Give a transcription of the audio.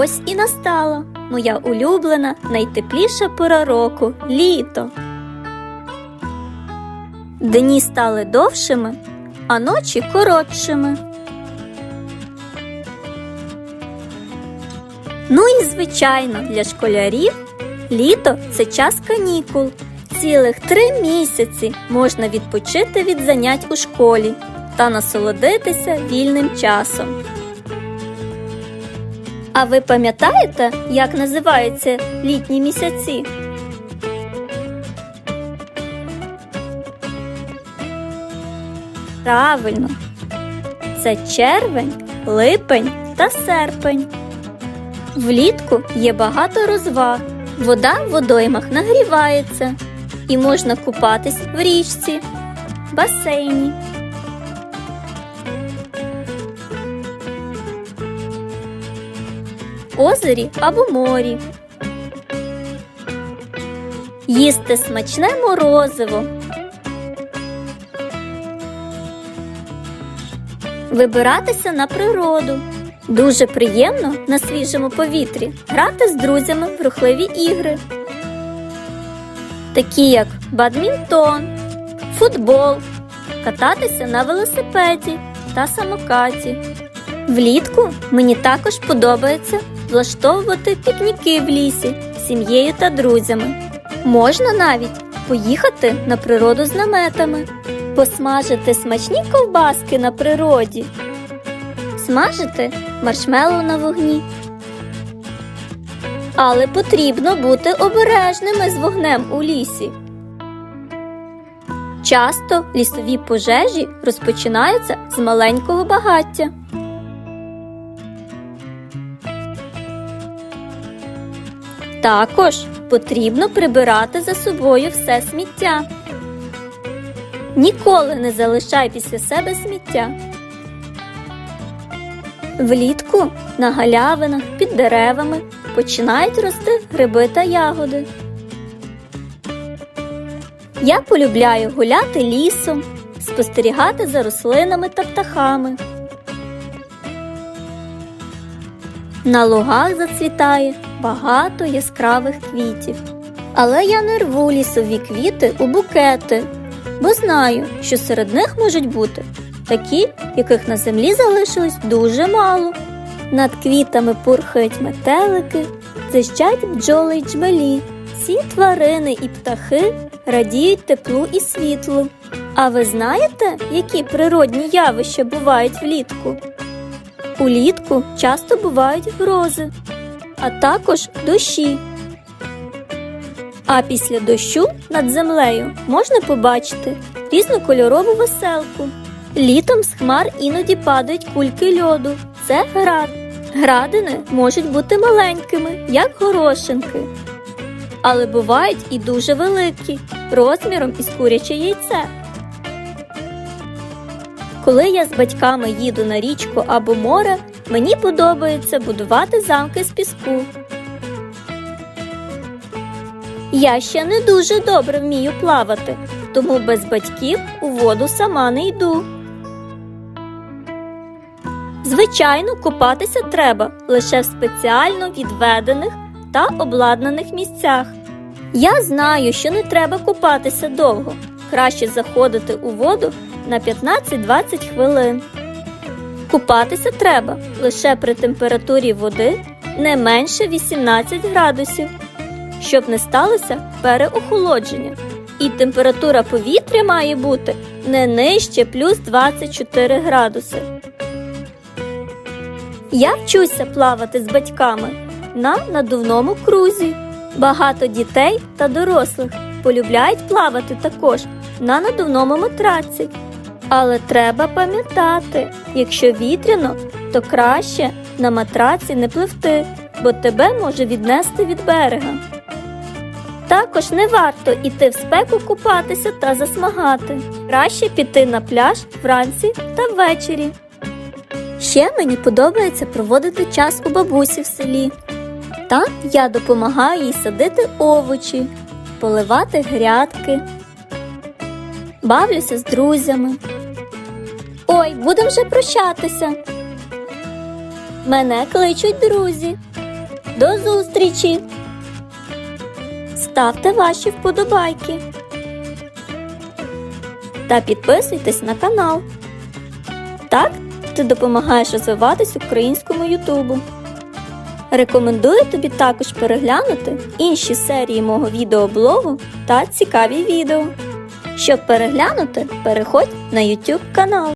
Ось і настала моя улюблена, найтепліша пора року літо. Дні стали довшими, а ночі коротшими. Ну і звичайно, для школярів літо це час канікул. Цілих три місяці можна відпочити від занять у школі та насолодитися вільним часом. А ви пам'ятаєте, як називаються літні місяці? Правильно, це червень, липень та серпень. Влітку є багато розваг. Вода в водоймах нагрівається і можна купатись в річці, басейні. Озері або морі. Їсти смачне морозиво. Вибиратися на природу. Дуже приємно на свіжому повітрі грати з друзями в рухливі ігри, такі як бадмінтон, футбол, кататися на велосипеді та самокаті. Влітку мені також подобається влаштовувати пікніки в лісі сім'єю та друзями. Можна навіть поїхати на природу з наметами, посмажити смачні ковбаски на природі, смажити маршмеллоу на вогні. Але потрібно бути обережними з вогнем у лісі. Часто лісові пожежі розпочинаються з маленького багаття. Також потрібно прибирати за собою все сміття. Ніколи не залишай після себе сміття. Влітку на галявинах під деревами починають рости гриби та ягоди. Я полюбляю гуляти лісом, спостерігати за рослинами та птахами. На лугах зацвітає багато яскравих квітів. Але я не рву лісові квіти у букети, бо знаю, що серед них можуть бути такі, яких на землі залишилось дуже мало. Над квітами пурхають метелики, зищать бджоли й джмелі. Всі тварини і птахи радіють теплу і світлу. А ви знаєте, які природні явища бувають влітку? Улітку часто бувають грози, а також дощі. А після дощу над землею можна побачити різнокольорову веселку. Літом з хмар іноді падають кульки льоду. Це град. Градини можуть бути маленькими, як горошинки. Але бувають і дуже великі, розміром із куряче яйце. Коли я з батьками їду на річку або море, мені подобається будувати замки з піску. Я ще не дуже добре вмію плавати, тому без батьків у воду сама не йду. Звичайно, купатися треба лише в спеціально відведених та обладнаних місцях. Я знаю, що не треба купатися довго. Краще заходити у воду на 15-20 хвилин. Купатися треба лише при температурі води не менше 18 градусів, щоб не сталося переохолодження. І температура повітря має бути не нижче плюс 24 градуси. Я вчуся плавати з батьками на надувному крузі. Багато дітей та дорослих полюбляють плавати також на надувному матраці. Але треба пам'ятати, якщо вітряно, то краще на матраці не пливти, бо тебе може віднести від берега. Також не варто йти в спеку купатися та засмагати. Краще піти на пляж вранці та ввечері. Ще мені подобається проводити час у бабусі в селі. Там я допомагаю їй садити овочі, поливати грядки, бавлюся з друзями. Ой, будемо вже прощатися. Мене кличуть друзі. До зустрічі! Ставте ваші вподобайки та підписуйтесь на канал. Так ти допомагаєш розвиватись українському Ютубу. Рекомендую тобі також переглянути інші серії мого відеоблогу та цікаві відео. Щоб переглянути, переходь на YouTube канал.